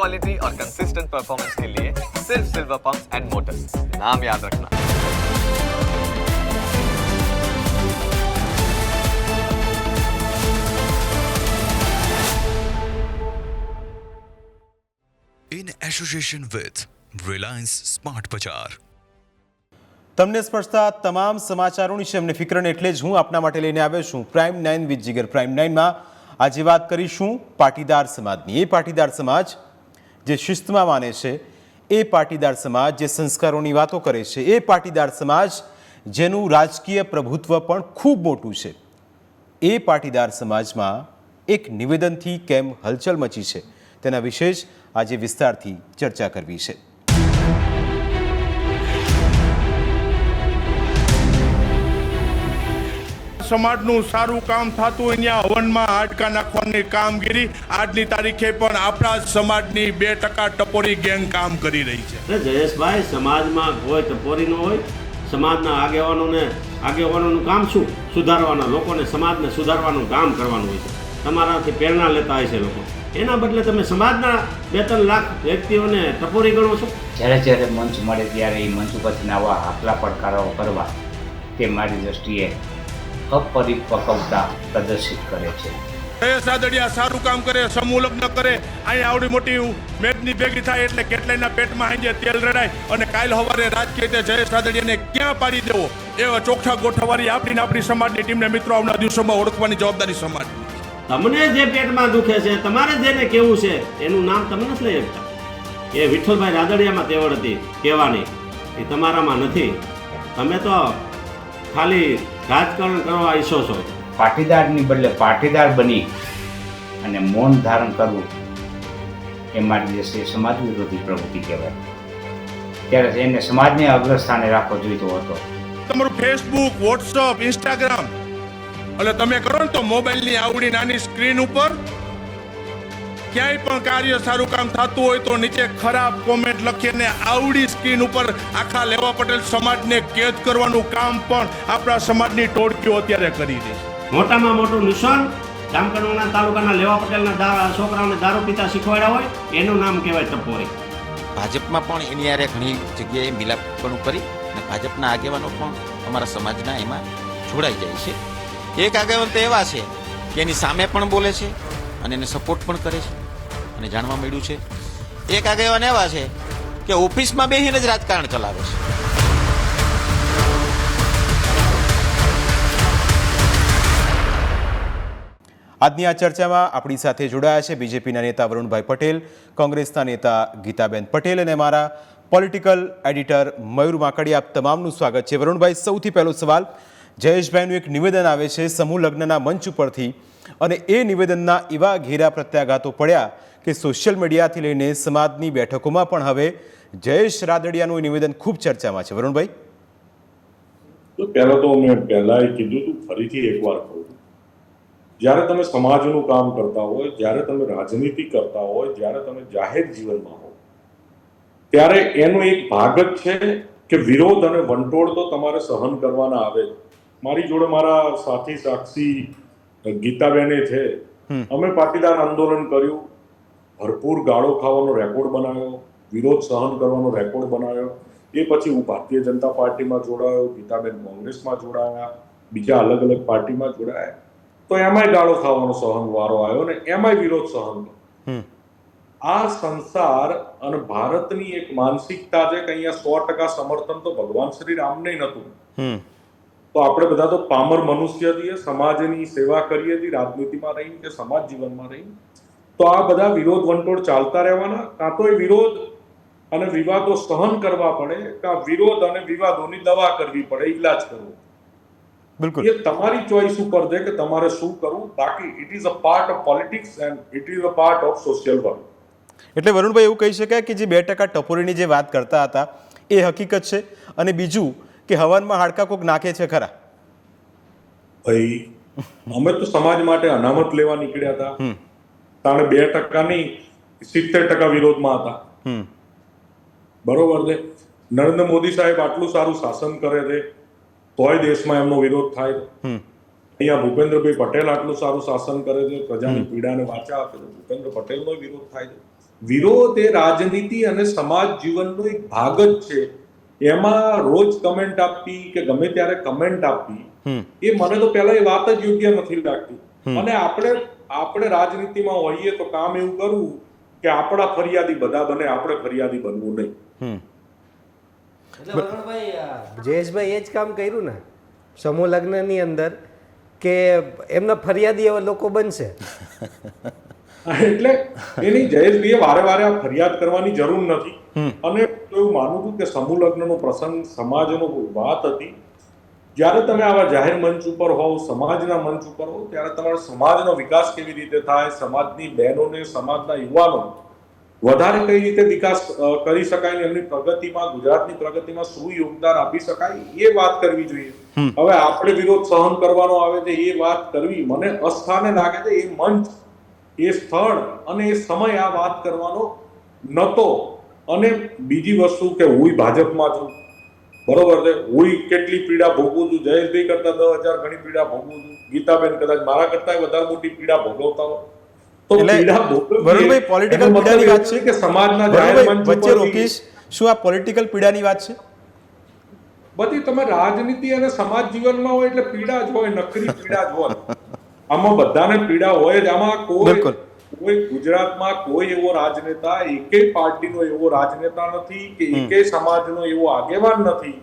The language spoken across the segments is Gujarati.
क्वालिटी और कंसिस्टेंट परफॉर्मेंस के लिए सिर्फ सिल्वर पंप्स एंड मोटर्स नाम याद रखना in association with Reliance Smart Bazaar. તમને સ્પર્શતા તમામ સમાચારોની છે એમને ફિક્રને એટલે જ હું આપના માટે લઈને આવ્યો છું prime nine with Jigar prime નાઇનમાં આજે વાત કરીશું પાટીદાર સમાજની એ પાટીદાર સમાજ જે શિસ્તમાં માને છે, એ પાટીદાર સમાજ જે સંસ્કારોની વાતો કરે છે, એ પાટીદાર સમાજ જેનું રાજકીય પ્રભુત્વ પણ ખૂબ મોટું છે. એ પાટીદાર સમાજમાં એક નિવેદનથી કેમ હલચલ મચી છે, તેના વિશે જ આજે વિસ્તારથી ચર્ચા કરવી છે. સમાજનું સારું કામ થતું હોય ત્યાં હવનમાં હાડકા નાખવાની કામગીરી. આજની તારીખે પણ આપણા જ સમાજની બે ટકા ટપોરી ગેંગ કામ કરી રહી છે. જયેશભાઈ સમાજમાં કોઈ ટપોરી ન હોય સમાજના આગેવાનોને આગેવાનોનું કામ શું? સુધારવાના લોકોને સમાજને સુધારવાનું કામ કરવાનું હોય છે. તમારાથી પ્રેરણા લેતા હોય છે લોકો. એના બદલે તમે સમાજના બે ત્રણ લાખ વ્યક્તિઓને ટપોરી ગણો છો? જ્યારે જ્યારે મંચ મળે ત્યારે એ મંચ ઉપરથી આવા હાકલા પડકારો કરવા તે મારી દ્રષ્ટિએ અપરિપક્વતા પ્રદર્શિત કરે છે. જયેશ રાદડિયા સારું કામ કરે સમૂહ લગ્ન કરે. અહીં આવડી મોટી મેદની ભેગી થાય એટલે કેટલાયના પેટમાં હાંજે તેલ રડાય અને કાલ સવારે રાજકીય રીતે જયેશ સાદડિયાને ક્યાં પાડી દેવો? એવા ચોખ્ખા ગોઠવવાની આપણી આપણી સમાજની ટીમને મિત્રો આવનાર દિવસોમાં ઓળખવાની જવાબદારી સમાજ તમને જે પેટમાં દુખે છે તમારે જેને કેવું છે એનું નામ તમે નથી લઈ શકતા. એ વિઠ્ઠલભાઈ રાદડિયામાં તેવડ હતી કહેવાની. એ તમારામાં નથી. તમે તો ખાલી રાજકારણ કરવા ઈચ્છો છો? પાટીદારની બદલે પાટીદાર બની અને મૌન ધારણ કરવું એ મારી દ્રષ્ટિએ સમાજ વિરોધી પ્રવૃત્તિ કહેવાય. ત્યારે એને સમાજને અગ્રસ્થાને રાખવો જોઈતો હતો. તમારું ફેસબુક વોટ્સઅપ ઇન્સ્ટાગ્રામ એટલે તમે કરો ને તો મોબાઈલની આવડી નાની સ્ક્રીન ઉપર ક્યાંય પણ કાર્ય સારું કામ થતું હોય તો નીચે ખરાબ કોમેન્ટ લખીને આવડી સ્ક્રીન ઉપર આખા લેવા પટેલ સમાજને કેદ કરવાનું કામ પણ આપણા સમાજની ટોળકીઓ અત્યારે કરી રહી છે. મોટામાં મોટું નિશાન જામકંડોના તાલુકાના લેવા પટેલના છોકરાઓને દારૂ પીતા શીખવાડ્યા હોય એનું નામ કહેવાય ટપોરી. ભાજપમાં પણ એની યારે ઘણી જગ્યાએ મિલાપણું કરી અને ભાજપના આગેવાનો પણ અમારા સમાજના એમાં જોડાઈ જાય છે. એક આગેવાન તો એવા છે કે એની સામે પણ બોલે છે અને એને સપોર્ટ પણ કરે છે. અને જાણવા મળ્યું છે, એક આગેવાન એવા છે કે ઓફિસમાં બેસીને જ રાજકારણ ચલાવે છે. આજની આ ચર્ચામાં આપણી સાથે જોડાયા છે બીજેપીના નેતા વરુણભાઈ પટેલ, કોંગ્રેસના નેતા ગીતાબેન પટેલ અને મારા પોલિટિકલ એડિટર મયુર માકડી આપ તમામનું સ્વાગત છે. વરુણભાઈ, સૌથી પહેલો સવાલ, જયેશભાઈનું એક નિવેદન આવે છે સમૂહ લગ્નના મંચ ઉપરથી અને એ નિવેદનના એવા ઘેરા પ્રત્યાઘાતો પડ્યા કે સોશિયલ મીડિયાથી લઈને સમાજની બેઠકોમાં પણ હવે જયેશ રાદડિયાનું એ નિવેદન ખૂબ ચર્ચામાં છે. વરુણભાઈ? તો પહેલા તો મેં પહેલા કીધું તું ફરીથી એકવાર કહું જ્યારે તમે સમાજનું કામ કરતા હોય જ્યારે તમે રાજનીતિ કરતા હોય જ્યારે તમે જાહેર જીવનમાં હો ત્યારે એનો એક ભાગ જ છે કે વિરોધ અને વંટોળ તો તમારે સહન કરવાના આવે મારી જોડે મારા સાથી સાક્ષી ગીતાબેને છે. અમે પાટીદાર આંદોલન કર્યું. ભરપૂર ગાળો ખાવાનો રેકોર્ડ બનાવ્યો વિરોધ સહન કરવાનો રેકોર્ડ બનાવ્યો. એ પછી હું ભારતીય જનતા પાર્ટીમાં જોડાયો ગીતાબેન કોંગ્રેસમાં જોડાયા બીજા અલગ અલગ પાર્ટીમાં જોડાયા. તો એમાંય ગાળો ખાવાનો સહન વારો આવ્યો ને એમાંય વિરોધ સહન આ સંસાર અને ભારતની એક માનસિકતા છે કે અહીંયા સો ટકા સમર્થન તો ભગવાન શ્રી રામને નતું તો આપણે બધા તો પામર મનુષ્ય છીએ સમાજની સેવા કરીએ છીએ રાજનીતિમાં રહીને કે સમાજ જીવનમાં રહીને તો આ બધા વિરોધ વંટોળ ચાલતા રહેવાના. કાં તો એ વિરોધ અને વિવાદો સહન કરવા પડે કાં વિરોધ અને વિવાદોની દવા કરવી પડે ઈલાજ કરવો બિલકુલ. એ તમારી ચોઈસ ઉપર છે કે તમારે શું કરવું. બાકી it is a part of politics and it is a part of social work એટલે વરુણભાઈ એવું કહી શકાય કે જે બે ટકા ટપોરીની જે વાત કરતા હતા એ હકીકત છે. અને બીજું કે હવનમાં હાડકા કોક નાખે છે ખરા. ભાઈ અમે તો સમાજ માટે અનામત લેવા નીકળ્યા હતા. તાણે બે ટકા નહીં સિત્તેર ટકા વિરોધમાં હતા. બરોબર છે? નરેન્દ્ર મોદી સાહેબ આટલું સારું શાસન કરે છે તોય દેશમાં એમનો વિરોધ થાય. અહીંયા ભૂપેન્દ્રભાઈ પટેલ આટલું સારું શાસન કરે છે પ્રજાની પીડાને વાચા આપે છે. ભૂપેન્દ્ર પટેલનો વિરોધ થાય છે. વિરોધ એ રાજનીતિ અને સમાજ જીવનનો એક ભાગ જ છે. એમાં રોજ કમેન્ટ આપવી કે ગમે ત્યારે કમેન્ટ આપવી એ મને તો પહેલા એ વાત જ યોગ્ય નથી લાગતી. અને આપણે આપણે રાજનીતિમાં હોઈએ તો કામ એવું કરવું કે આપણા ફરિયાદી બધા બને આપણે ફરિયાદી બનવું નહીં. જયેશભાઈ એ જ કામ કર્યું ને સમૂહ લગ્નની અંદર કે એમના ફરિયાદી એવા લોકો બનશે. એટલે એની જયેશભાઈએ વારે વારે આ ફરિયાદ કરવાની જરૂર નથી. અને એવું માનું છું કે સમૂહ લગ્નનો પ્રસંગ સમાજનો વાત હતી જ્યારે તમે આવા જાહેર મંચ ઉપર હોવ સમાજના મંચ ઉપર હોવ ત્યારે તમારો સમાજનો વિકાસ કેવી રીતે થાય સમાજની બહેનોને સમાજના યુવાનો વધારે કઈ રીતે વિકાસ કરી શકાય ને એમની પ્રગતિમાં ગુજરાતની પ્રગતિમાં શું યોગદાન આપી શકાય એ વાત કરવી જોઈએ. હવે આપણે વિરોધ સહન કરવાનો આવે છે એ વાત કરવી મને અસ્થાને લાગે છે એ મંચ એ સ્થળ અને એ સમય આ વાત કરવાનો નતો. અને બીજી વસ્તુ કે હું ભાજપમાં છું. બરોબર છે? હું કેટલી પીડા ભોગવું છું? જયેશભાઈ કરતા દસ હજાર ઘણી પીડા ભોગવું છું. ગીતાબેન કદાચ મારા કરતા વધારે મોટી પીડા ભોગવતા હોય. તો પીડા ભોગવવી પોલિટિકલ પીડાની વાત છે કે સમાજના જાહેર વચ્ચે રોકીશ. શું આ પોલિટિકલ પીડાની વાત છે? બધી તમે રાજનીતિ અને સમાજ જીવનમાં હોય એટલે પીડા જ હોય નકરી પીડા જ હોય. આમાં બધાને પીડા હોય જ. આમાં કોઈ. કોઈ ગુજરાતમાં કોઈ એવો રાજનેતા એકેય પાર્ટીનો એવો રાજનેતા નથી કે એકેય સમાજનો એવો આગેવાન નથી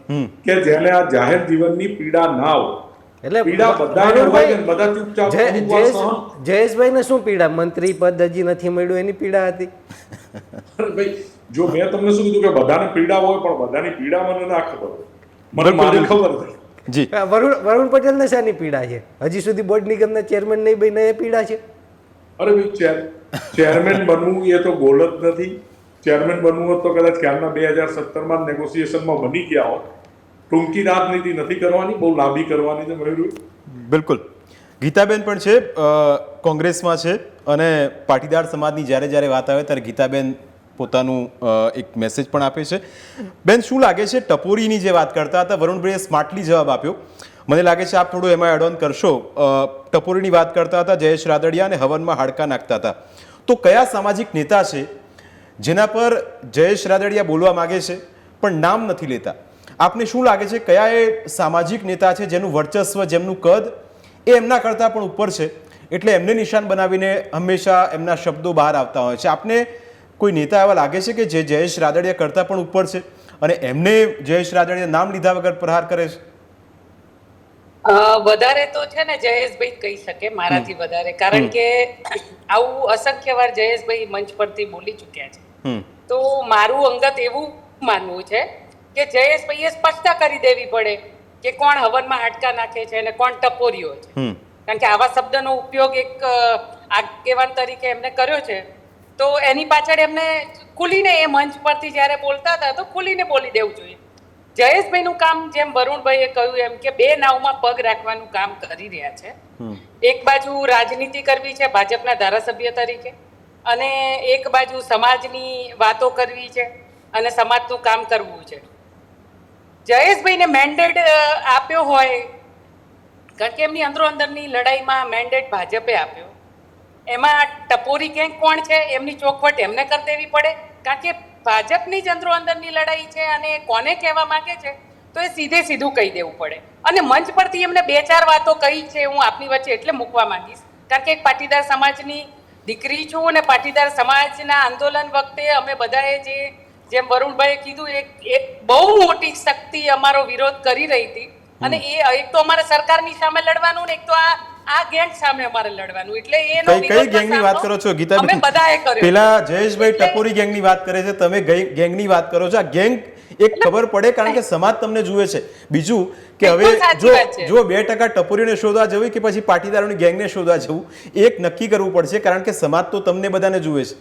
કે જેને આ જાહેર જીવનની પીડા ના હોય. એટલે પીડા બધાને હોય ને બધા ચૂપચાપ જયેશભાઈ જયેશભાઈને શું પીડા? મંત્રી પદ હજી નથી મળ્યું એની પીડા હતી. ભાઈ જો મેં તમને શું કીધું કે બધાને પીડા હોય પણ બધાની પીડા મને ના ખબર મને મારી ખબર જી વરુણ વરુણ પટેલને શાની પીડા છે? હજી સુધી બોર્ડ નિગમના ચેરમેન નહીં બન્યા એ પીડા છે? અરે ભાઈ, ચેર, ચેરમેન બનવું એ તો ગોલ જ નથી. ચેરમેન બનવું હોત તો કદાચ ક્યારના બે હજાર સત્તરમાં નેગોસિએશનમાં બની ગયા હોત. ટૂંકી રાજનીતિ નથી કરવાની, બહુ લાંબી કરવાની છે મયુર બિલકુલ. ગીતાબેન પણ છે કોંગ્રેસમાં છે અને પાટીદાર સમાજની જ્યારે જ્યારે વાત આવે ત્યારે ગીતાબેન પોતાનું એક મેસેજ પણ આપે છે. બેન, શું લાગે છે, ટપોરીની જે વાત કરતા હતા વરુણભાઈએ સ્માર્ટલી જવાબ આપ્યો. મને લાગે છે આપ થોડું એમાં એડ ઓન કરશો. ટપોરીની વાત કરતા હતા, જયેશ રાદડિયા અને હવનમાં હાડકા નાખતા હતા. તો કયા સામાજિક નેતા છે જેના પર જયેશ રાદડિયા બોલવા માગે છે, પણ નામ નથી લેતા? આપને શું લાગે છે કયા એ સામાજિક નેતા છે જેનું વર્ચસ્વ, જેમનું કદ એ એમના કરતાં પણ ઉપર છે? એટલે એમને નિશાન બનાવીને હંમેશા એમના શબ્દો બહાર આવતા હોય છે. આપને કોઈ નેતા એવા લાગે છે કે જે જયેશ રાદડિયા કરતાં પણ ઉપર છે અને એમને જયેશ રાદડિયા નામ લીધા વગર પ્રહાર કરે છે? વધારે તો છે ને જયેશભાઈ કહી શકે મારાથી વધારે. કારણ કે આવું અસંખ્ય વાર જયેશભાઈ મંચ પરથી બોલી ચૂક્યા છે. તો મારું અંગત એવું માનવું છે કે જયેશભાઈએ સ્પષ્ટતા કરી દેવી પડે કે કોણ હવનમાં હાડકા નાખે છે અને કોણ ટપોરીઓ છે. કારણ કે આવા શબ્દનો ઉપયોગ એક આગેવાન તરીકે એમને કર્યો છે. તો એની પાછળ એમને ખુલીને એ મંચ પરથી જ્યારે બોલતા હતા તો ખુલીને બોલી દેવું જોઈએ. જયેશભાઈનું કામ જેમ વરુણભાઈએ કહ્યું એમ કે બે નાવમાં પગ રાખવાનું કામ કરી રહ્યા છે. એક બાજુ રાજનીતિ કરવી છે ભાજપના ધારાસભ્ય તરીકે અને એક બાજુ સમાજની વાતો કરવી છે અને સમાજનું કામ કરવું છે. જયેશભાઈને મેન્ડેટ આપ્યો હોય કારણ કે એમની અંદરો અંદરની લડાઈમાં મેન્ડેટ ભાજપે આપ્યો. એમાં ટપોરી ક્યાંક કોણ છે? એમની ચોખવટ એમને કરી દેવી પડે. કારણ કે ભાજપની જ અંદરો અંદરની લડાઈ છે અને કોને કહેવા માંગે છે? તો એ સીધે સીધું કહી દેવું પડે. અને મંચ પરથી એમને બે ચાર વાતો કહી છે હું આપની વચ્ચે એટલે મૂકવા માંગીશ. કારણ કે એક પાટીદાર સમાજની દીકરી છું અને પાટીદાર સમાજના આંદોલન વખતે અમે બધાએ જે, જેમ વરુણભાઈએ કીધું, એક એક બહુ મોટી શક્તિ અમારો વિરોધ કરી રહી હતી. અને એ એક તો અમારે સરકારની સામે લડવાનું ને એક તો આ આ ગેંગ સામે અમારે લડવાનું. એટલે એનો કઈ કઈ ગેંગની વાત કરો છો? ગીતા અમે બધાએ કર્યો પેલા જયેશભાઈ ટકોરી ગેંગની વાત કરે છે તમે ગઈ- ગેંગની વાત કરો છો. આ ગેંગ એક ખબર પડે કારણ કે સમાજ તમને જુએ છે. બીજું કે હવે જો જો બે ટકા ટપોરીને શોધવા જવું કે પછી પાટીદારોની ગેંગને શોધવા જવું એક નક્કી કરવું પડશે કારણ કે સમાજ તો તમને બધાને જુએ છે.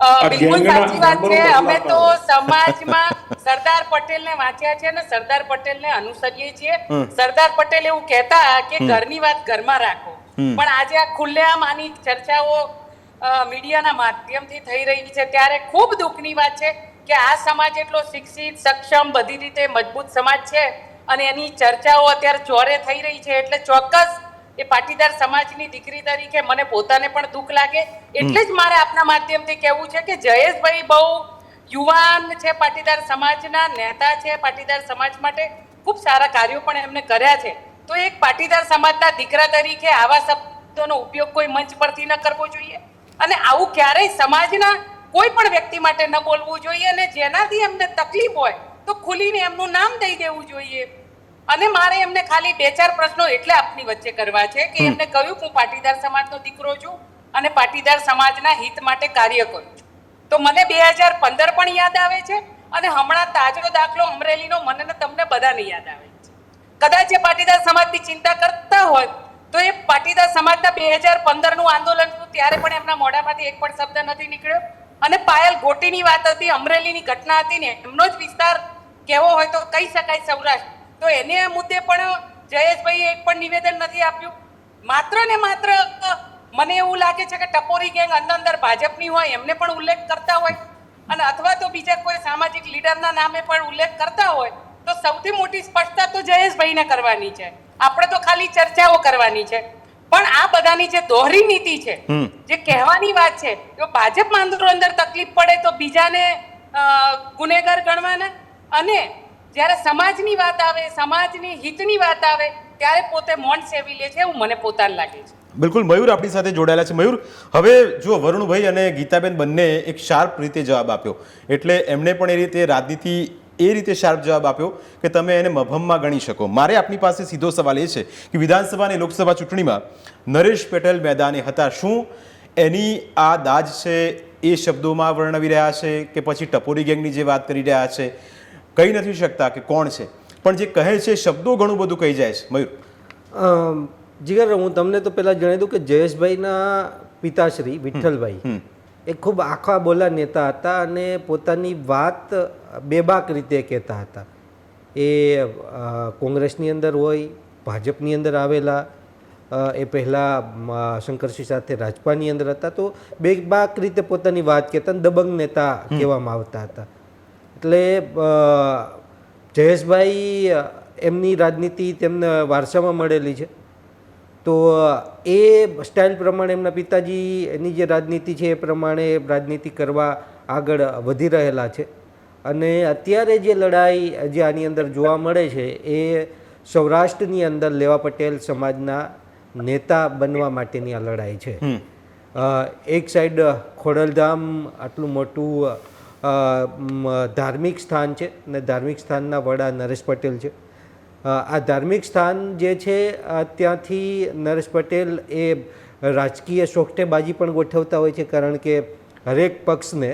બિલકુલ સાચી વાત છે. અમે તો સમાજમાં સરદાર પટેલને વાંચ્યા છે અને સરદાર પટેલને અનુસરીએ છીએ. સરદાર પટેલ એવું કહેતા કે ઘરની વાત ઘરમાં રાખો. પણ આજે આ ખુલ્લેઆમ આની ચર્ચાઓ મીડિયાના માધ્યમથી થઈ રહી છે. ત્યારે ખૂબ દુઃખની વાત છે કે આ સમાજ એટલો શિક્ષિત સક્ષમ બધી રીતે મજબૂત સમાજ છે અને એની ચર્ચાઓ અત્યારે ચોરે થઈ રહી છે. એટલે ચોક્કસ એ પાટીદાર સમાજની દીકરી તરીકે મને પોતાને પણ દુઃખ લાગે. એટલે જ મારે આપના માધ્યમથી કહેવું છે કે જયેશભાઈ બહુ યુવાન છે પાટીદાર સમાજના, નેતા છે પાટીદાર સમાજ માટે. ખૂબ સારા કાર્યો પણ એમને કર્યા છે. તો એક પાટીદાર સમાજના દીકરા તરીકે આવા શબ્દોનો ઉપયોગ કોઈ મંચ પરથી ન કરવો જોઈએ. અને આવું ક્યારેય સમાજના કોઈ પણ વ્યક્તિ માટે ન બોલવું જોઈએ અને જેનાથી એમને તકલીફ હોય તો ખુલીને એમનું નામ દઈ દેવું જોઈએ. અને મારે એમને ખાલી બે ચાર પ્રશ્નો એટલે આપની વચ્ચે કરવા છે કે એમને કહ્યું કે હું પાટીદાર સમાજનો દીકરો છું અને પાટીદાર સમાજના હિત માટે કાર્ય કરું છું. તો મને બે હજાર પંદર પણ યાદ આવે છે અને હમણાં તાજો દાખલો અમરેલીનો મને તમને બધાને યાદ આવે છે. કદાચ એ પાટીદાર સમાજની ચિંતા કરતા હોય તો એ પાટીદાર સમાજના બે હજાર પંદરનું આંદોલન હતું ત્યારે પણ એમના મોઢામાંથી એક પણ શબ્દ નથી નીકળ્યો. અને પાયલ ગોટીની વાત હતી અમરેલીની ઘટના હતી ને એમનો જ વિસ્તાર કેવો હોય તો કહી શકાય સૌરાષ્ટ્ર. તો એને મુદ્દે પણ જયેશભાઈએ એક પણ નિવેદન નથી આપ્યું. માત્ર ને માત્ર મને એવું લાગે છે કે ટપોરી ગેંગ અંદર અંદર ભાજપની હોય એમને પણ ઉલ્લેખ કરતા હોય. અને અથવા તો બીજા કોઈ સામાજિક લીડરના નામે પણ ઉલ્લેખ કરતા હોય તો સૌથી મોટી સ્પષ્ટતા તો જયેશભાઈને કરવાની છે. આપણે તો ખાલી ચર્ચાઓ કરવાની છે. પણ આ બધાની જે દોહરી નીતિ છે જે કહેવાની વાત છે જો ભાજપમાં માંદરો અંદર તકલીફ પડે તો બીજાને ગુનેગાર ગણવાના? અને જ્યારે સમાજની વાત આવે, સમાજની હિતની વાત આવે, ત્યારે પોતે મૌન સેવી લે છે એવું મને પોતાને લાગે છે. બિલકુલ, મયુર આપણી સાથે જોડાયેલા છે. મયુર, હવે જો વરુણભાઈ અને ગીતાબેન બંને એક શાર્પ રીતે જવાબ આપ્યો. એટલે એમણે પણ એ રીતે રાજનીતિ એ રીતે શાર્પ જવાબ આપ્યો કે તમે એને મભમમાં ગણી શકો. મારે આપની પાસે સીધો સવાલ એ છે કે વિધાનસભા અને લોકસભા ચૂંટણીમાં નરેશ પટેલ મેદાને હતા શું? એની આ દાજ છે એ શબ્દોમાં વર્ણવી રહ્યા છે કે પછી ટપોરી ગેંગની જે વાત કરી રહ્યા છે? કહી નથી શકતા કે કોણ છે. પણ જે કહે છે શબ્દો ઘણું બધું કહી જાય છે. મયુર. જીગર હું તમને તો પહેલાં જણાવી દઉં કે જયેશભાઈના પિતાશ્રી વિઠ્ઠલભાઈ એ ખૂબ આખા બોલા નેતા હતા અને પોતાની વાત બેબાક રીતે કહેતા હતા. એ કોંગ્રેસની અંદર હોય ભાજપની અંદર આવેલા એ પહેલાં શંકરસિંહ સાથે રાજપાની અંદર હતા. તો બેબાક રીતે પોતાની વાત કહેતા દબંગ નેતા કહેવામાં આવતા હતા. એટલે જયેશભાઈ એમની રાજનીતિ તેમને વારસામાં મળેલી છે. તો એ સ્ટાઇલ પ્રમાણે એમના પિતાજી એની જે રાજનીતિ છે એ પ્રમાણે રાજનીતિ કરવા આગળ વધી રહેલા છે. અને અત્યારે જે લડાઈ જે આની અંદર જોવા મળે છે એ સૌરાષ્ટ્રની અંદર લેવા પટેલ સમાજના નેતા બનવા માટેની આ લડાઈ છે. એક સાઈડ ખોડલધામ આટલું મોટું ધાર્મિક સ્થાન છે અને ધાર્મિક સ્થાનના વડા નરેશ પટેલ છે. આ ધાર્મિક સ્થાન જે છે ત્યાંથી નરેશ પટેલ એ રાજકીય સોગઠેબાજી પણ ગોઠવતા હોય છે કારણ કે હરેક પક્ષને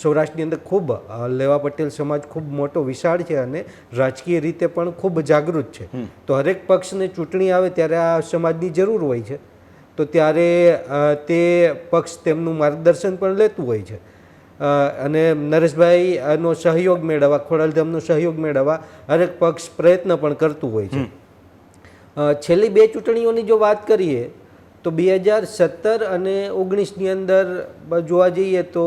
સૌરાષ્ટ્રની અંદર ખૂબ લેવા પટેલ સમાજ ખૂબ મોટો વિશાળ છે અને રાજકીય રીતે પણ ખૂબ જાગૃત છે. તો હરેક પક્ષને ચૂંટણી આવે ત્યારે આ સમાજની જરૂર હોય છે. તો ત્યારે તે પક્ષ તેમનું માર્ગદર્શન પણ લેતું હોય છે. અને નરેશભાઈ નો સહયોગ મેળવવા ખોડલધામનો સહયોગ મેળવવા હરેક પક્ષ પ્રયત્ન પણ કરતું હોય છે. છેલ્લી બે ચૂંટણીઓની જો વાત કરીએ તો બે હજાર સત્તર અને ઓગણીસની અંદર જોવા જઈએ તો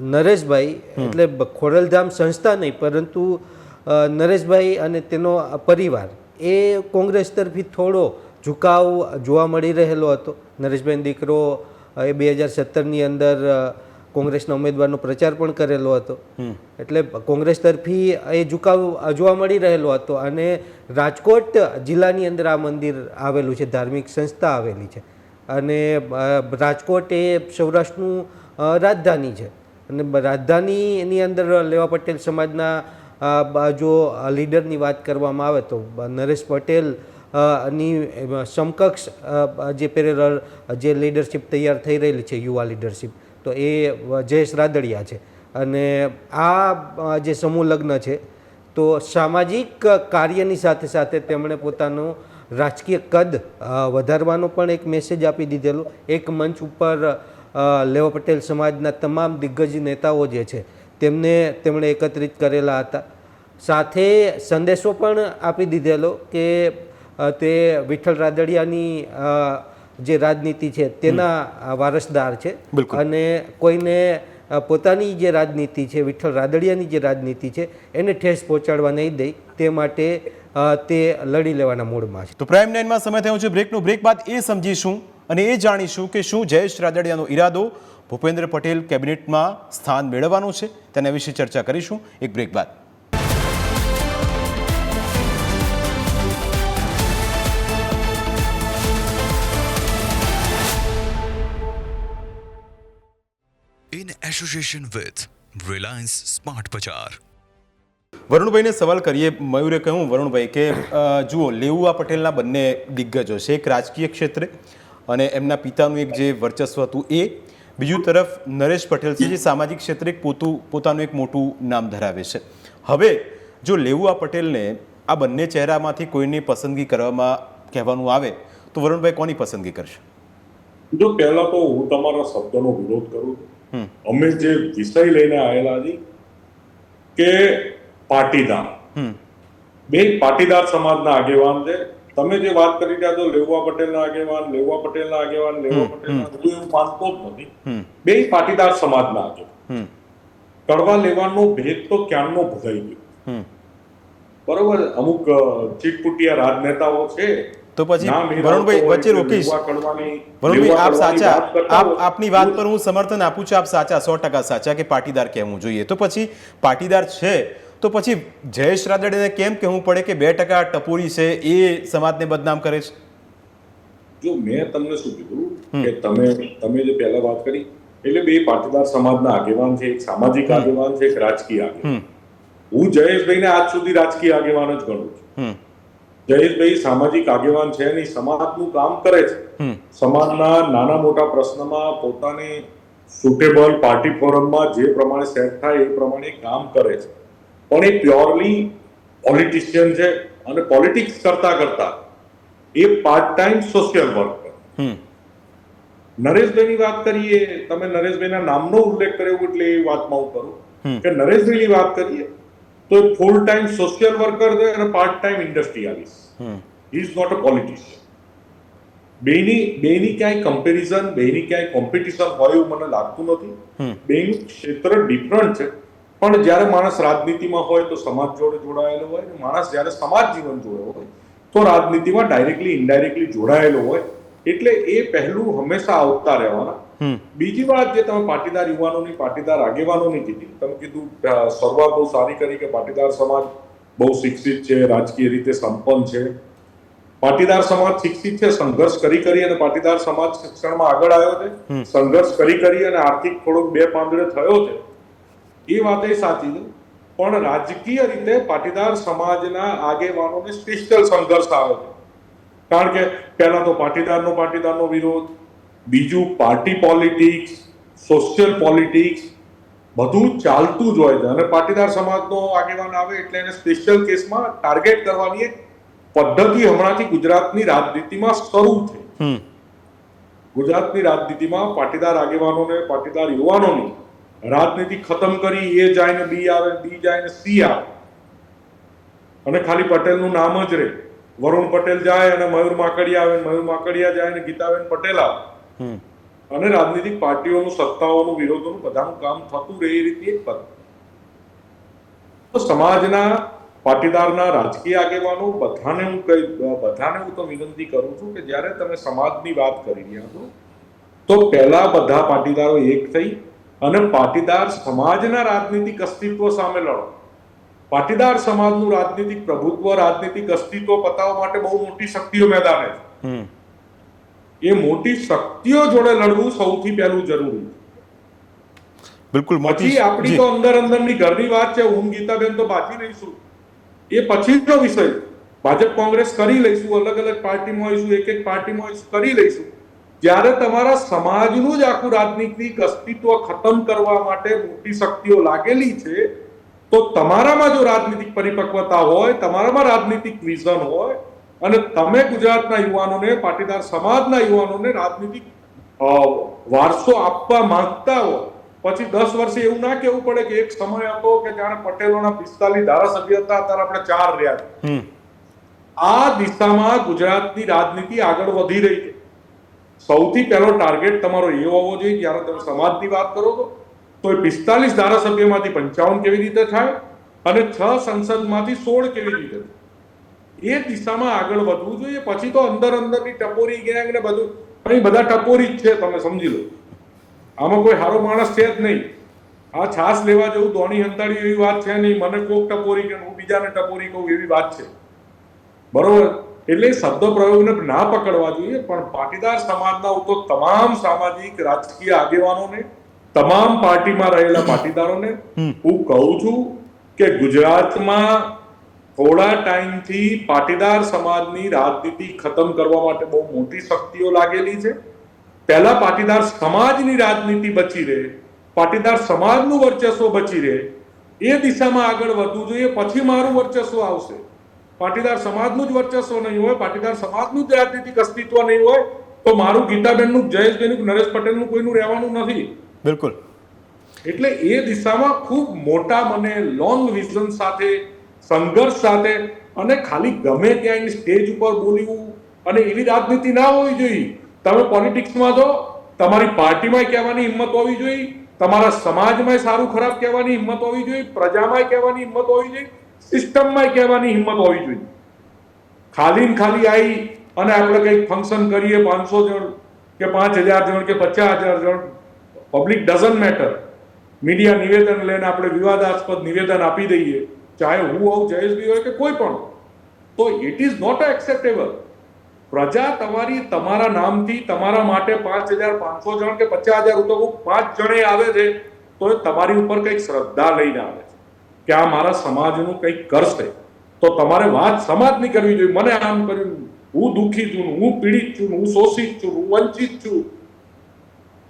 નરેશભાઈ એટલે ખોડલધામ સંસ્થા નહીં પરંતુ નરેશભાઈ અને તેનો પરિવાર એ કોંગ્રેસ તરફી થોડો ઝુકાવ જોવા મળી રહેલો હતો. નરેશભાઈ દીકરો એ બે હજાર સત્તરની અંદર કોંગ્રેસના ઉમેદવારનો પ્રચાર પણ કરેલો હતો. એટલે કોંગ્રેસ તરફી એ ઝુકાવ જોવા મળી રહેલો હતો અને રાજકોટ જિલ્લાની અંદર આ મંદિર આવેલું છે ધાર્મિક સંસ્થા આવેલી છે. અને રાજકોટ એ સૌરાષ્ટ્રનું રાજધાની છે. અને રાજધાનીની અંદર લેવા પટેલ સમાજના જો લીડરની વાત કરવામાં આવે તો નરેશ પટેલ ની સમકક્ષ જે પેરેલલ, જે લીડરશીપ તૈયાર થઈ રહેલી છે, યુવા લીડરશીપ તો એ જયેશ રાદડિયા છે. અને આ જે સમૂહ લગ્ન છે, તો સામાજિક કાર્યની સાથે સાથે તેમણે પોતાનું રાજકીય કદ વધારવાનો પણ એક મેસેજ આપી દીધેલો. એક મંચ ઉપર લેવા પટેલ સમાજના તમામ દિગ્ગજ નેતાઓ જે છે, તેમને તેમણે એકત્રિત કરેલા હતા. સાથે સંદેશો પણ આપી દીધેલો કે તે વિઠ્ઠલ રાદડિયાની જે રાજનીતિ છે તેના વારસદાર છે. અને કોઈને પોતાની જે રાજનીતિ છે વિઠ્ઠલ રાદડિયાની જે રાજનીતિ છે એને ઠેસ પહોંચાડવા નહીં દે. તે માટે તે લડી લેવાના મૂડમાં છે. તો પ્રાઇમ નાઇનમાં સમય થયો છે બ્રેકનું. બ્રેક બાદ એ સમજીશું અને એ જાણીશું કે શું જયેશ રાદડિયાનો ઈરાદો ભૂપેન્દ્ર પટેલ કેબિનેટમાં સ્થાન મેળવવાનો છે. તેના વિશે ચર્ચા કરીશું. એક બ્રેક બાદ. In વિથ રિલાયન્સ સ્માર્ટ બજાર વરુણભાઈને સવાલ કરીએ મયુરે કહ્યું વરુણભાઈ કે જુઓ લેઉઆ પટેલના બંને દિગ્ગજો છે એક રાજકીય ક્ષેત્રે અને એમના પિતાનું એક જે વર્ચસ્વ હતું એ. બીજું તરફ નરેશ પટેલ છે જે સામાજિક ક્ષેત્રે પોતું પોતાનું એક મોટું નામ ધરાવે છે. હવે જો લેઉઆ પટેલને આ બંને ચહેરામાંથી કોઈની પસંદગી કરવામાં કહેવાનું આવે તો વરુણભાઈ કોની પસંદગી કરશે? જો પહેલાં તો હું તમારા શબ્દનો વિરોધ કરું છું અમે જે વિષય લઈને આવેલા હતી કે પાટીદાર. બે પાટીદાર સમાજના આગેવાન છે. તમે જે વાત કરી રહ્યા છો લેવા પટેલના આગેવાન લેવા પટેલના આગેવાન લેવા પટેલના એવું માનતો જ નથી. બે પાટીદાર સમાજના આગેવાન. કડવા લેવાનો ભેદ તો ક્યારનો ભગાઈ ગયો? બરોબર અમુક ચીટપુટિયા રાજનેતાઓ છે તો પછી વરુણભાઈ વચ્ચે રોકીશ. વરુણભાઈ આપ સાચા આપ આપની વાત પર હું સમર્થન આપું છું આપ સાચા સો ટકા સાચા કે પાટીદાર કહેવું જોઈએ. તો પછી પાટીદાર છે. તો પછી જયેશ રાદડિયાને કેમ કહેવું પડે કે બે ટકા ટપોરી છે એ સમાજને બદનામ કરે છે? જો મેં તમને શું કીધું કે તમે તમે જે પહેલા વાત કરી એટલે બે પાટીદાર સમાજના આગેવાન છે એક સામાજિક આગેવાન છે એક રાજકીય આગેવાન. હું જયેશભાઈને આજ સુધી રાજકીય આગેવાન જ ગણું છું. જયેશભાઈ સામાજિક આગેવાન છે અને સમાજનું કામ કરે છે. સમાજના નાના મોટા પ્રશ્નમાં પોતાને સુટેબલ પાર્ટી ફોરમમાં જે પ્રમાણે સેટ થાય એ પ્રમાણે કામ કરે છે. પણ એ પ્યોરલી પોલિટિશિયન છે અને પોલિટિક્સ કરતા કરતા એ પાર્ટ ટાઈમ સોશિયલ વર્ક કરે નરેશભાઈની વાત કરીએ તમે નરેશભાઈના નામનો ઉલ્લેખ કર્યો એટલે એ વાતમાં હું કરું કે નરેશભાઈની વાત કરીએ તો ફૂલ ટાઈમ સોશિયલ વર્કર છે અને part time industrialist is not a politician બેની બેની ક્યાંય કમ્પેરિઝન બેની ક્યાંય કોમ્પિટિશન હોય એવું મને લાગતું નથી. બેનું ક્ષેત્ર ડિફરન્ટ છે. પણ જ્યારે માણસ રાજનીતિમાં હોય તો સમાજ જોડે જોડાયેલો હોય અને માણસ જ્યારે સમાજ જીવન જોડે હોય તો રાજનીતિમાં ડાયરેક્ટલી ઇનડાયરેક્ટલી જોડાયેલો હોય. એટલે એ પહેલું હંમેશા આવતા રહેવાના. બીજી વાત જે તમે પાટીદાર યુવાનોની પાટીદાર આગેવાનોની કીધી. તમે કીધું શરૂઆત બહુ સારી કરી કે પાટીદાર સમાજ બહુ શિક્ષિત છે રાજકીય રીતે સંપન્ન છે. પાટીદાર સમાજ શિક્ષિત છે સંઘર્ષ કરી કરી અને પાટીદાર સમાજ શિક્ષણમાં આગળ આવ્યો છે. સંઘર્ષ કરી કરી અને આર્થિક થોડોક બે પાંદડે થયો છે. એ વાત એ સાચી છે. પણ રાજકીય રીતે પાટીદાર સમાજના આગેવાનોને સ્પેશિયલ સંઘર્ષ આવે છે. કારણ કે પહેલા તો પાટીદારનો પાટીદારનો વિરોધ બીજું પાર્ટી પોલિટિક્સ સોશિયલ પોલિટિક્સ બધું ચાલતું જ હોય છે. અને પાટીદાર સમાજનો આગેવાન આવે એટલે એને સ્પેશિયલ કેસમાં ટાર્ગેટ કરવાની એક પદ્ધતિ હમણાંથી ગુજરાતની રાજનીતિમાં શરૂ થઈ. ગુજરાતની રાજનીતિમાં પાટીદાર આગેવાનોને પાટીદાર યુવાનોની રાજનીતિ ખતમ કરી એ જાય ને બી આવે બી જાય ને સી આવે. અને ખાલી પટેલનું નામ જ રહે. વરુણ પટેલ જાય અને મયુર માકડિયા આવે મયુર માકડિયા જાય ને ગીતાબેન પટેલ આવે. અને રાજનીતિક પાર્ટીઓનું, સત્તાઓનું, વિરોધોનું બધાનું કામ થતું રહે એ રીતે એક તો સમાજના પાટીદારના રાજકીય આગેવાનો બધાને હું કઈ, બધાને હું તો વિનંતી કરું છું કે જ્યારે તમે સમાજની વાત કરી રહ્યા છો, તો પહેલા બધા પાટીદારો એક થઈ અને પાટીદાર સમાજના રાજનીતિક અસ્તિત્વ સામે લડો. પાટીદાર સમાજનું રાજનીતિક પ્રભુત્વ, રાજનીતિક અસ્તિત્વ પતાવવા માટે બહુ મોટી શક્તિઓ મેદાને છે. એ મોટી શક્તિઓ જોડે લડવું સૌથી પહેલું જરૂરી બિલકુલ પછી આપણી તો અંદર અંદરની ઘરની વાત છે હું ગીતાબેન તો બાકી રહીશું એ પછીનો વિષય. ભાજપ કોંગ્રેસ કરી લઈશું અલગ અલગ પાર્ટીમાં હોઈશું એક એક પાર્ટીમાં હોઈશું કરી લઈશું. જ્યારે તમારા સમાજનું જ આખું રાજનીતિક અસ્તિત્વ ખતમ કરવા માટે મોટી શક્તિઓ લાગેલી છે તો તમારામાં જો રાજનીતિક પરિપક્વતા હોય તમારામાં રાજનીતિક વિઝન હોય અને તમે ગુજરાતના યુવાનોને પાટીદાર સમાજના યુવાનોને રાજનીતિક વારસો આપવા માંગતા હો પછી દસ વર્ષે એવું ના કેવું પડે કે એક સમય હતો કે જાણે પટેલોના પિસ્તાલીસ ધારાસભ્ય હતા ત્યારે આપણે ચાર રહ્યા. આ દિશામાં ગુજરાતની રાજનીતિ આગળ વધી રહી છે. સૌથી પહેલો ટાર્ગેટ તમારો એ હોવો જોઈએ જ્યારે તમે સમાજની વાત કરો છો તો એ પિસ્તાલીસ ધારાસભ્યમાંથી પંચાવન કેવી રીતે થાય? અને છ સંસદમાંથી સોળ કેવી રીતે થાય? એ દિશામાં આગળ વધવું જોઈએ. પછી તો અંદર અંદરની ટપોરી ગેંગ ને બધું. અહીં બધા ટપોરી જ છે તમે સમજી લો. આમાં કોઈ સારો માણસ છે જ નહીં. આ છાસ લેવા જવું દોણી હંતાડી એવી વાત છે નહીં. મને કોક ટપોરી કે હું બીજાને ટપોરી કહું એવી વાત છે. બરોબર? એટલે શબ્દ પ્રયોગને ના પકડવા જોઈએ પણ પાટીદાર સમાજના તો તમામ સામાજિક રાજકીય આગેવાનોને તમામ પાર્ટીમાં રહેલા પાટીદારોને હું કહું છું કે ગુજરાતમાં થોડા ટાઈમથી પાટીદાર સમાજની રાજનીતિ ખતમ કરવા માટે બહુ મોટી શક્તિઓ લાગેલી છે. પહેલા પાટીદાર સમાજની રાજનીતિ બચી રહે પાટીદાર સમાજનું વર્ચસ્વ બચી રહે એ દિશામાં આગળ વધવું જોઈએ પછી મારું વર્ચસ્વ આવશે. પાટીદાર સમાજનું જ વર્ચસ્વ નહીં હોય પાટીદાર સમાજનું જ રાજનીતિક અસ્તિત્વ નહીં હોય તો મારું ગીતાબેનનું જયેશબેનનું નરેશ પટેલનું કોઈનું રહેવાનું નથી. બિલકુલ. એટલે એ દિશામાં ખૂબ મોટા મને લોંગ વિઝન સાથે સંઘર્ષ સાથે અને ખાલી ગમે ત્યાં સ્ટેજ ઉપર બોલવું અને એવી રાજનીતિ ના હોવી જોઈએ. તમે પોલિટિક્સમાં જો તમારી પાર્ટીમાં કહેવાની હિંમત હોવી જોઈએ, તમારા સમાજમાં સારું ખરાબ કહેવાની હિંમત હોવી જોઈએ પ્રજામાં કહેવાની હિંમત હોવી જોઈએ સિસ્ટમમાં કહેવાની હિંમત હોવી જોઈએ. ખાલી ને ખાલી આવી અને આપણે કંઈક ફંક્શન કરીએ પાંચસો જણ કે પાંચ હજાર જણ કે પચાસ હજાર જણ પબ્લિક ડઝન્ટ મેટર મીડિયા નિવેદન લઈને આપણે વિવાદાસ્પદ નિવેદન આપી દઈએ. ચાહે હું હોઉં જયેશભાઈ હોય કે કોઈ પણ તો ઇટ ઇઝ નોટ એક્સેપ્ટેબલ પ્રજા તમારી તમારા નામથી તમારા માટે પાંચ હજાર પાંચસો જણ કે પચાસ હજાર તો પાંચ જણે આવે છે, તો એ તમારી ઉપર કંઈક શ્રદ્ધા લઈને આવે છે. કે આ મારા સમાજનું કંઈક કરશે તો તમારે વાત સમાજની કરવી જોઈએ. મને આમ કર્યું, હું દુઃખી છું, હું પીડિત છું, હું શોષિત છું, હું વંચિત છું.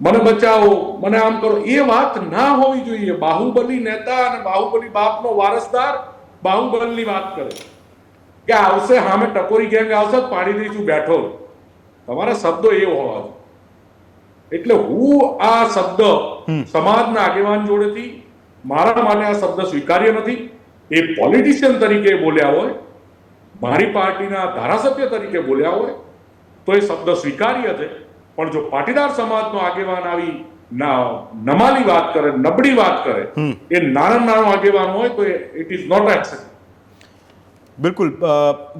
મને બચાવો મને આમ કરો. એ વાત ના હોવી જોઈએ. બાહુબલી નેતા અને બાહુબલી બાપનો વારસદાર બાહુબલની વાત કરે કે આવશે હામે ટકોરી ગેંગ આવશે પાડી દઈશું બેઠો તમારા શબ્દો એ હોવા એટલે હું આ શબ્દ સમાજના આગેવાન જોડેથી મારા માટે આ શબ્દ સ્વીકાર્ય નથી. એ પોલિટિશિયન તરીકે બોલ્યા હોય મારી પાર્ટીના ધારાસભ્ય તરીકે બોલ્યા હોય તો એ શબ્દ સ્વીકાર્ય છે. પણ જો પાટીદાર સમાજનો આગેવાન આવી નમાલી વાત કરે નબળી વાત કરે એ નાના નાનો આગેવાન હોય તો ઇટ ઇઝ નોટ એક્સેપ્ટ બિલકુલ.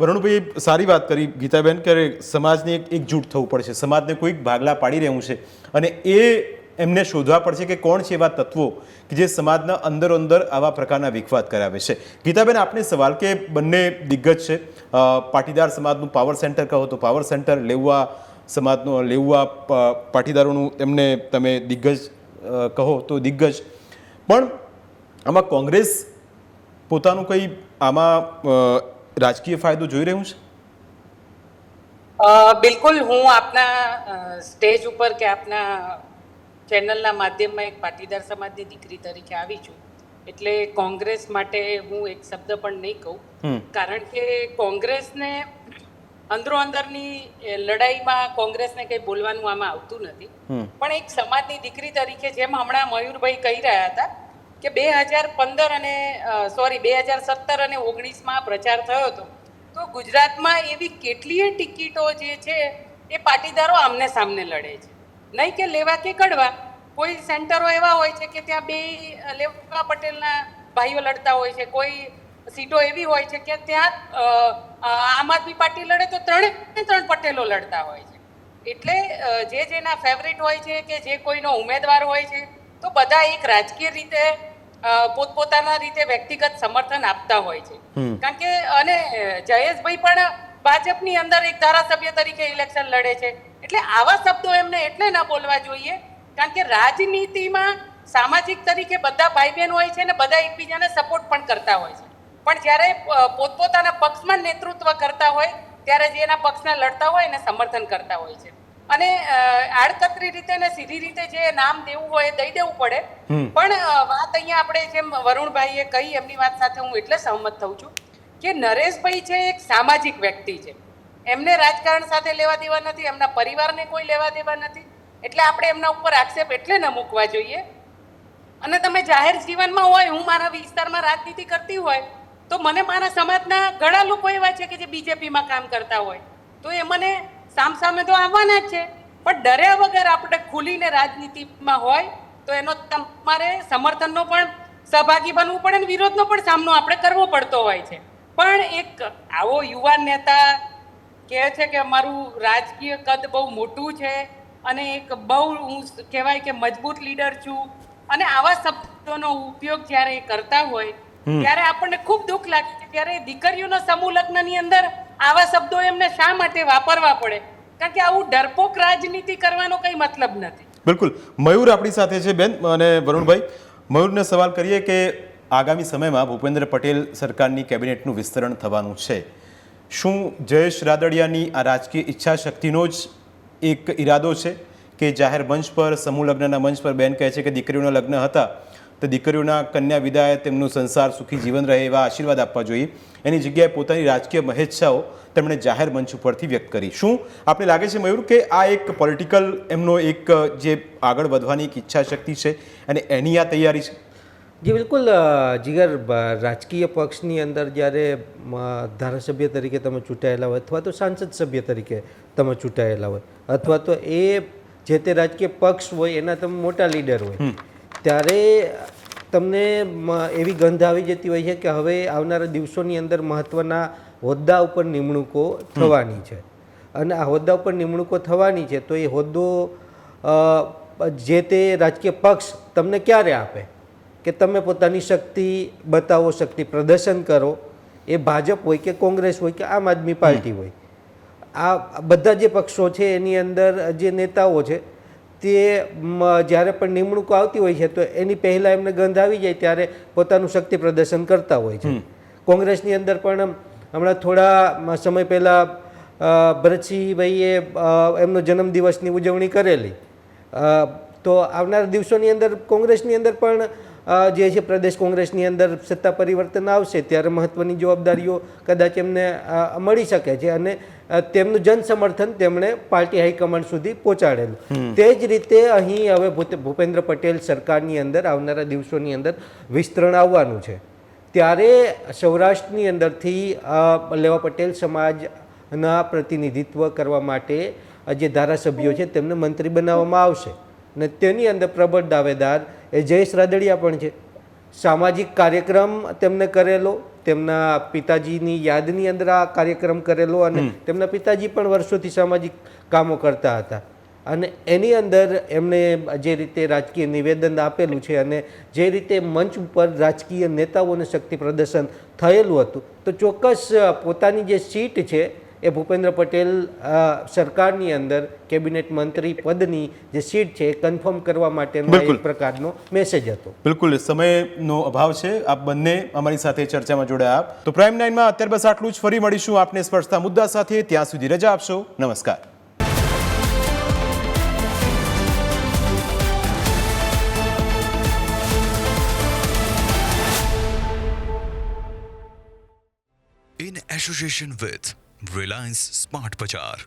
વરુણભાઈ સારી વાત કરી. ગીતાબેન કે સમાજને એક એકજૂટ થવું પડશે. સમાજને કોઈક ભાગલા પાડી રહ્યું છે. અને એ એમને શોધવા પડશે કે કોણ છે એવા તત્વો કે જે સમાજના અંદરો અંદર આવા પ્રકારના વિખવાદ કરાવે છે. ગીતાબેન આપને સવાલ કે બંને દિગ્ગજ છે. પાટીદાર સમાજનું પાવર સેન્ટર કહો તો પાવર સેન્ટર લેવા સમાજનો લેવા પાટીદારોનું એમને તમે દિગ્ગજ કહો તો દિગ્ગજ. પણ આમાં કોંગ્રેસ પોતાનું કંઈ આમાં રાજકીય ફાયદો જોઈ રહ્યું છે? બિલકુલ. હું આપના સ્ટેજ ઉપર કે આપના ચેનલના માધ્યમમાં એક પાટીદાર સમાજની દીકરી તરીકે આવી છું. એટલે કોંગ્રેસ માટે હું એક શબ્દ પણ નહીં કહું. કારણ કે કોંગ્રેસને અંદરો અંદરની લડાઈમાં કોંગ્રેસને કંઈ બોલવાનું આમાં આવતું નથી. પણ એક સમાજની દીકરી તરીકે જેમ હમણાં મયુરભાઈ કહી રહ્યા હતા કે બે હજાર પંદર અને સોરી બે હજાર સત્તર અને ઓગણીસમાં પ્રચાર થયો હતો તો ગુજરાતમાં એવી કેટલીય ટિકિટો જે છે એ પાટીદારો આમને સામને લડે છે. નહીં કે લેવા કે કડવા. કોઈ સેન્ટરો એવા હોય છે કે ત્યાં બે લેવા પટેલના ભાઈઓ લડતા હોય છે કોઈ સીટો એવી હોય છે કે ત્યાં આમ આદમી પાર્ટી લડે તો ત્રણે ત્રણ પટેલો લડતા હોય છે. એટલે જે જેના ફેવરિટ હોય છે કે જે કોઈનો ઉમેદવાર હોય છે તો બધા એક રાજકીય રીતે પોતપોતાના રીતે વ્યક્તિગત સમર્થન આપતા હોય છે. કારણ કે અને જયેશભાઈ પણ ભાજપની અંદર એક ધારાસભ્ય તરીકે ઇલેક્શન લડે છે. એટલે આવા શબ્દો એમને એટલે ના બોલવા જોઈએ કારણ કે રાજનીતિમાં સામાજિક તરીકે બધા ભાઈ બહેન હોય છે ને બધા એકબીજાને સપોર્ટ પણ કરતા હોય છે. પણ જ્યારે પોતપોતાના પક્ષમાં નેતૃત્વ કરતા હોય ત્યારે જે એના પક્ષને લડતા હોય એને સમર્થન કરતા હોય છે. અને આડકતરી રીતે ને સીધી રીતે જે નામ દેવું હોય એ દઈ દેવું પડે. પણ વાત અહીંયા આપણે જેમ વરુણભાઈએ કહી એમની વાત સાથે હું એટલે સહમત થઉં છું કે નરેશભાઈ છે એક સામાજિક વ્યક્તિ છે. એમને રાજકારણ સાથે લેવા દેવા નથી એમના પરિવારને કોઈ લેવા દેવા નથી. એટલે આપણે એમના ઉપર આક્ષેપ એટલે ન મૂકવા જોઈએ. અને તમે જાહેર જીવનમાં હોય હું મારા વિસ્તારમાં રાજનીતિ કરતી હોય તો મને મારા સમાજના ઘણા લોકો એવા છે કે જે બીજેપીમાં કામ કરતા હોય. તો એ મને સામસામે તો આવવાના જ છે. પણ ડર્યા વગર આપણે ખુલીને રાજનીતિમાં હોય, તો એનો તમારે સમર્થનનો પણ, સહભાગી બનવું પડે અને વિરોધનો પણ સામનો આપણે કરવો પડતો હોય છે. પણ એક આવો યુવાન નેતા કહે છે કે અમારું રાજકીય કદ બહુ મોટું છે અને એક બહુ હું કહેવાય કે મજબૂત લીડર છું. અને આવા શબ્દોનો ઉપયોગ જ્યારે એ કરતા હોય ત્યારે આપણને ખૂબ દુઃખ લાગે છે ત્યારે દીકરીઓના સમૂહ લગ્નની અંદર આવા શબ્દો એમને શા માટે વાપરવા પડે? કારણ કે આવું ડરપોક રાજનીતિ કરવાનો કંઈ મતલબ નથી. બિલકુલ. મયુર આપણી સાથે છે બેન અને વરુણભાઈ. મયુરને સવાલ કરીએ કે આગામી સમયમાં ભૂપેન્દ્ર પટેલ સરકારની કેબિનેટનું વિસ્તરણ થવાનું છે. શું જયેશ રાદડિયાની આ રાજકીય ઈચ્છા શક્તિનો જ એક ઈરાદો છે? કે જાહેર મંચ પર સમૂહ લગ્નના મંચ પર બેન કહે છે કે દીકરીઓના લગ્ન હતા. તો દીકરીઓના કન્યા વિદાય તેમનું સંસાર સુખી જીવન રહે એવા આશીર્વાદ આપવા જોઈએ. એની જગ્યાએ પોતાની રાજકીય મહેચ્છાઓ તેમણે જાહેર મંચ ઉપરથી વ્યક્ત કરી. શું આપણે લાગે છે મયુર કે આ એક પોલિટિકલ એમનો એક જે આગળ વધવાની એક ઈચ્છા શક્તિ છે અને એની આ તૈયારી છે? જે બિલકુલ જીગર રાજકીય પક્ષની અંદર જ્યારે ધારાસભ્ય તરીકે તમે ચૂંટાયેલા હોય અથવા તો સાંસદ સભ્ય તરીકે તમે ચૂંટાયેલા હોય અથવા તો એ જે તે રાજકીય પક્ષ હોય એના તમે મોટા લીડર હોય. ત્યારે તમને એવી ગંધ આવી જતી હોય છે કે હવે આવનારા દિવસોની અંદર મહત્ત્વના હોદ્દા ઉપર નિમણૂકો થવાની છે. અને આ હોદ્દા ઉપર નિમણૂકો થવાની છે તો એ હોદ્દો જે તે રાજકીય પક્ષ તમને ક્યારે આપે? કે તમે પોતાની શક્તિ બતાવો શક્તિ પ્રદર્શન કરો એ ભાજપ હોય કે કોંગ્રેસ હોય કે આમ આદમી પાર્ટી હોય. આ બધા જે પક્ષો છે એની અંદર જે નેતાઓ છે તે જ્યારે પણ નિમણૂકો આવતી હોય છે તો એની પહેલાં એમને ગંધ આવી જાય ત્યારે પોતાનું શક્તિ પ્રદર્શન કરતા હોય છે. કોંગ્રેસની અંદર પણ હમણાં થોડા સમય પહેલાં ભરતસિંહભાઈએ એમનો જન્મદિવસની ઉજવણી કરેલી. તો આવનારા દિવસોની અંદર કોંગ્રેસની અંદર પણ જે છે પ્રદેશ કોંગ્રેસની અંદર સત્તા પરિવર્તન આવશે ત્યારે મહત્ત્વની જવાબદારીઓ કદાચ એમને મળી શકે છે. અને તેમનું જન સમર્થન તેમણે પાર્ટી હાઈકમાન્ડ સુધી પહોંચાડેલું. તે જ રીતે અહીં હવે ભૂતે- ભૂપેન્દ્ર પટેલ સરકારની અંદર આવનારા દિવસોની અંદર વિસ્તરણ આવવાનું છે. ત્યારે સૌરાષ્ટ્રની અંદરથી લેવા પટેલ સમાજના પ્રતિનિધિત્વ કરવા માટે જે ધારાસભ્યો છે તેમને મંત્રી બનાવવામાં આવશે. અને તેની અંદર પ્રબળ દાવેદાર એ જયેશ રાદડિયા પણ છે. સામાજિક કાર્યક્રમ તેમને કરેલો તેમના પિતાજીની યાદની અંદર આ કાર્યક્રમ કરેલો અને તેમના પિતાજી પણ વર્ષોથી સામાજિક કામો કરતા હતા. અને એની અંદર એમણે જે રીતે રાજકીય નિવેદન આપેલું છે અને જે રીતે મંચ ઉપર રાજકીય નેતાઓને શક્તિ પ્રદર્શન થયેલું હતું તો ચોક્કસ પોતાની જે સીટ છે એ ભૂપેન્દ્ર પટેલ સરકારની અંદર કેબિનેટ મંત્રી પદની જે સીટ છે એ કન્ફર્મ કરવા માટેનો બિલકુલ. એક પ્રકારનો મેસેજ હતો. બિલકુલ સમયનો અભાવ છે. આપ બંને અમારી સાથે ચર્ચામાં જોડાયા આપ. તો પ્રાઇમ નાઇનમાં અત્યાર બસ આટલું જ. ફરી મળીશું આપને સ્પર્શતા મુદ્દા સાથે. ત્યાં સુધી રજા આપશો. નમસ્કાર. In association with Reliance Smart Bazaar.